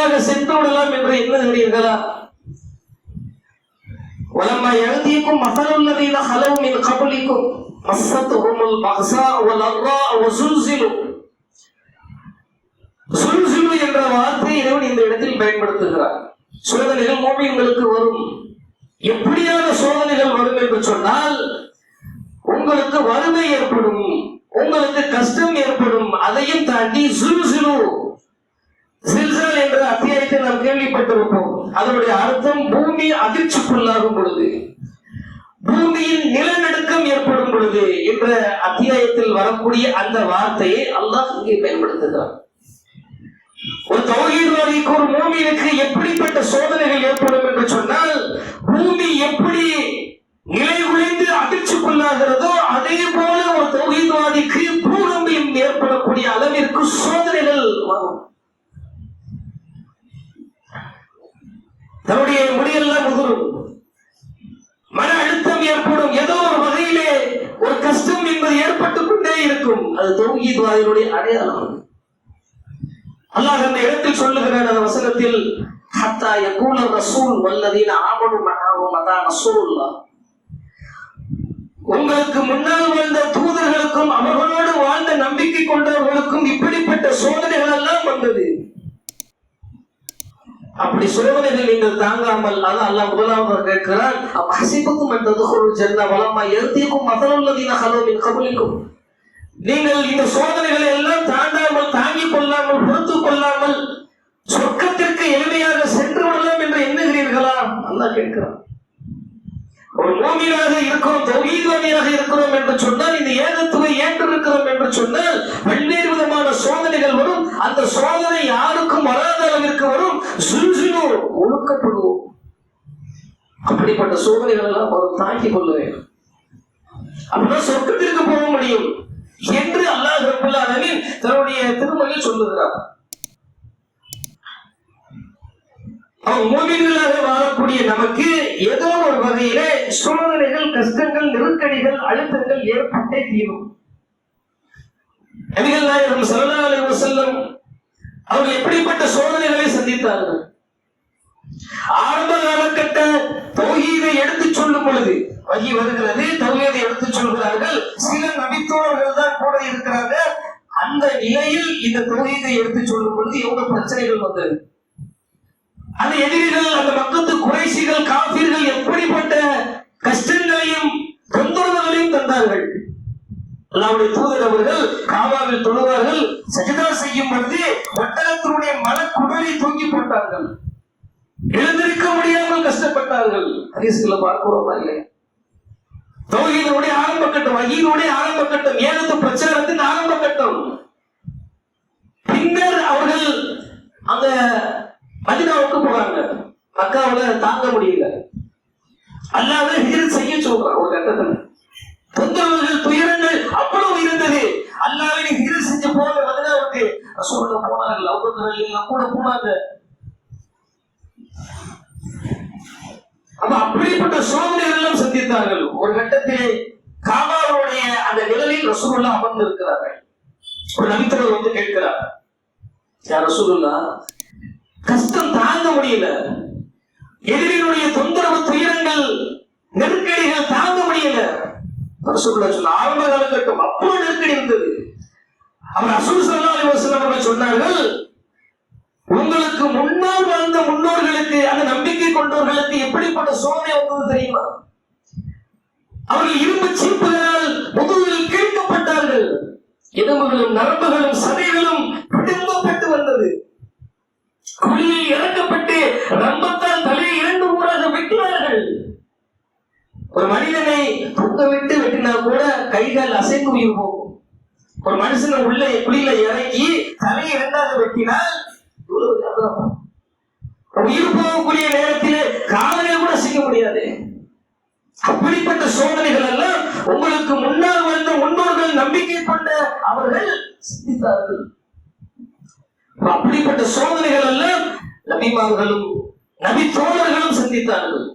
எளிமையாக சென்று விடலாம் என்று எண்ணுகிறீர்களா ولما يأتيكم مثل الذين خلوا من قبلكم مستهم البأساء والضراء وزلزلوا சுல்சுலு என்ற வார்த்தை இறைவன் இந்த இடத்தில் பயன்படுத்துகிறார் சோதனைகள் மோமியங்களுக்கு வரும் எப்படியான சோதனைகள் வரும் என்று சொன்னால் உங்களுக்கு வறுமை ஏற்படும் உங்களுக்கு கஷ்டம் ஏற்படும் அதையும் தாண்டி சுல்சுலு சில்சல் என்ற அத்தியாயத்தை நாம் கேள்விப்பட்டிருப்போம். அதனுடைய அர்த்தம் பூமி அதிர்ச்சிக்குள்ளாகும் பொழுது பூமியின் நிலநடுக்கம் ஏற்படும் பொழுது என்ற அத்தியாயத்தில் வரக்கூடிய அந்த வார்த்தையை அல்லாஹ் இங்கே பயன்படுத்துகிறார் ஒரு தௌஹீத்வாதிக்கு ஒரு மூமினுக்கு எப்படிப்பட்ட சோதனைகள் ஏற்படும் என்று சொன்னால் பூமி எப்படி நிலை குலைந்து அதிர்ச்சிக்குள்ளாகிறதோ அதே போல ஒரு தௌஹீத்வாதிக்கு பூகம்பம் ஏற்படக்கூடிய அளவிற்கு சோதனைகள் வரும் தன்னுடைய முடியெல்லாம் உதிரும் மன அழுத்தம் ஏற்படும். ஏதோ ஒரு வகையிலே ஒரு கஷ்டம் என்பது ஏற்பட்டுக் கொண்டே இருக்கும். அது தௌஹீத்வாதிகளுடைய அடையாளம். அல்லாஹ் அந்த இடத்தில் சொல்லுகிறார் அந்த வசனத்தில் ஹத்தா யகூன ரசூல் வல்லதீன ஆமனு மஅஹு மதா ரசூல்லா உங்களுக்கு முன்னால் வாழ்ந்த தூதர்களுக்கும் அவர்களோடு வாழ்ந்த நம்பிக்கை கொண்டவர்களுக்கும் இப்படிப்பட்ட சோதனைகள் எல்லாம் வந்தது. அப்படி சோதனைகள் நீங்கள் தாங்காமல். அதான் அல்லா முதலாவது கேட்கிறான் அப்ப ஹசிபுக்கும் என்றது ஜென்ன வளமா எழுத்திக்கும் மதனுள்ளதின ஹலோவின் கபலிக்கும். நீங்கள் இந்த சோதனைகளை எல்லாம் தாண்டாமல் தாங்கிக் கொள்ளாமல் பொறுத்து கொள்ளாமல் சொர்க்கத்திற்கு எளிமையாக சென்று விடலாம் என்று எண்ணுகிறீர்களா? அல்லா கேட்கிறான். ஒரு மூமியாக இருக்கிறோம் தௌஹீத்வாதியாக இருக்கிறோம் என்று சொன்னால் இந்த ஏகத்துவை ஏற்றிருக்கிறோம் என்று சொன்னால் பல்வேறு விதமான சோதனைகள் வரும். அந்த சோதனை யாருக்கும் வராத அளவிற்கு வரும் சுல்சுலு ஒழுக்கப்படுவோம் அப்படிப்பட்ட சோதனைகள் எல்லாம் அவர் தாங்கிக் கொள்ள வேண்டும். அப்படிதான் சொர்க்கத்திற்கு போக முடியும் என்று அல்லாஹ் ரப்பல் தன்னுடைய திருமொழியில் சொல்லுகிறார். அவன் வாழக்கூடிய நமக்கு ஏதோ ஒரு வகையிலே சூழ்நிலைகள் கஷ்டங்கள் நெருக்கடிகள் அழுத்தங்கள் ஏற்பட்டே தீரும். நபிகள் நாயகம் ஸல்லல்லாஹு அலைஹி வஸல்லம் அவர்கள் எப்படிப்பட்ட சோதனைகளை சந்தித்தார்கள்? ஆரம்ப காலகட்ட தௌஹீதை எடுத்து சொல்லும் பொழுது வகி வருகிறது. தௌஹீதை எடுத்து சொல்கிறார்கள். சில நபித்தோழர்கள் தான் கூட இருக்கிறாங்க. அந்த நிலையில் இந்த தௌஹீதை எடுத்து சொல்லும் பொழுது எவ்வளவு பிரச்சனைகள் வந்தது. அந்த எதிரிகள் அந்த மக்கத்து குறைசிகள் காபீர்கள் எப்படிப்பட்ட கஷ்டங்களையும் தொந்தரவுகளையும் தந்தார்கள். அல்லாவுடைய தூதர் அவர்கள் காபாவில் தொழுவார்கள். சஜிதா செய்யும் பொழுது ஒட்டகத்தினுடைய மலக்குடலை தூக்கி போட்டார்கள். எழுந்திருக்க முடியாமல் கஷ்டப்பட்டார்கள். ஹதீஸ்களை பார்க்கிறோமா இல்லையா? தௌஹீதனுடைய ஆரம்ப கட்டம் வகீனுடைய ஆரம்ப கட்டம் ஏகத்து பிரச்சாரத்தின் ஆரம்ப கட்டம். பின்னர் அவர்கள் அந்த மதினாவுக்கு போறாங்க. மக்காவுல தாங்க முடியல. அல்லாத ஹிஜ்ரத் செய்ய சொல்றான் ஒரு கட்டத்துல. தொந்தரவுகள் துயரங்கள் அவ்வளவு இருந்தது. அல்லாவே நீ ஹிஜ்ரத் செஞ்சு போங்க மதினாவுக்கு. ரசூலுல்லா போனார்கள் அவங்க எல்லாம் கூட போனாங்க. அப்ப அப்படிப்பட்ட சோதனைகள் சந்தித்தார்கள். ஒரு கட்டத்திலே காபாவுடைய அந்த நிழலில் ரசூலுல்லா அமர்ந்து இருக்கிறார்கள் ஒரு நபித்தர்கள் வந்து கேட்கிறார் யார் ரசூலுல்லா கஷ்டம் தாங்க முடியல. எதிரினுடைய தொந்தரவு துயரங்கள் நெருக்கடிகள் தாங்க முடியல. ரசூலுல்லா சொன்ன ஆரம்ப காலகட்டம் அப்போ நெருக்கடி இருந்தது. அவர் ரசூல் சல்லா அலைஹி அவர்கள் சொன்னார்கள் உங்களுக்கு முன்னால் வாழ்ந்த முன்னோர்களுக்கு அந்த நம்பிக்கை கொண்டவர்களுக்கு எப்படிப்பட்ட சோதனை வந்தது தெரியுமா? அவர்கள் இரும்பு சீப்புகளால் முதுகில் கிழிக்கப்பட்டார்கள். எலும்புகளும் நரம்புகளும் சதைகளும் பிடுங்கப்பட்டு வந்தது. குழியில் இறக்கப்பட்டு ரம்பத்தால் தலையை இரண்டு ஊராக வெட்டினார்கள். ஒரு மனிதனை தூக்க விட்டு வெட்டினா கூட கைகள் அசைந்து உயிர் போகும். ஒரு மனுஷனை உள்ள குழியில இறக்கி தலையை இரண்டாக வெட்டினால் உயிர் போகக்கூடிய நேரத்தில் காதலே கூட செய்ய முடியாது. அப்படிப்பட்ட சோதனைகள் எல்லாம் உங்களுக்கு முன்னால் வந்த முன்னோர்கள் நம்பிக்கை கொண்ட அவர்கள் சிந்தித்தார்கள். அப்படிப்பட்ட சோதனைகள் எல்லாம் நபிமார்களும் நபி தோழர்களும் சந்தித்தார்கள்.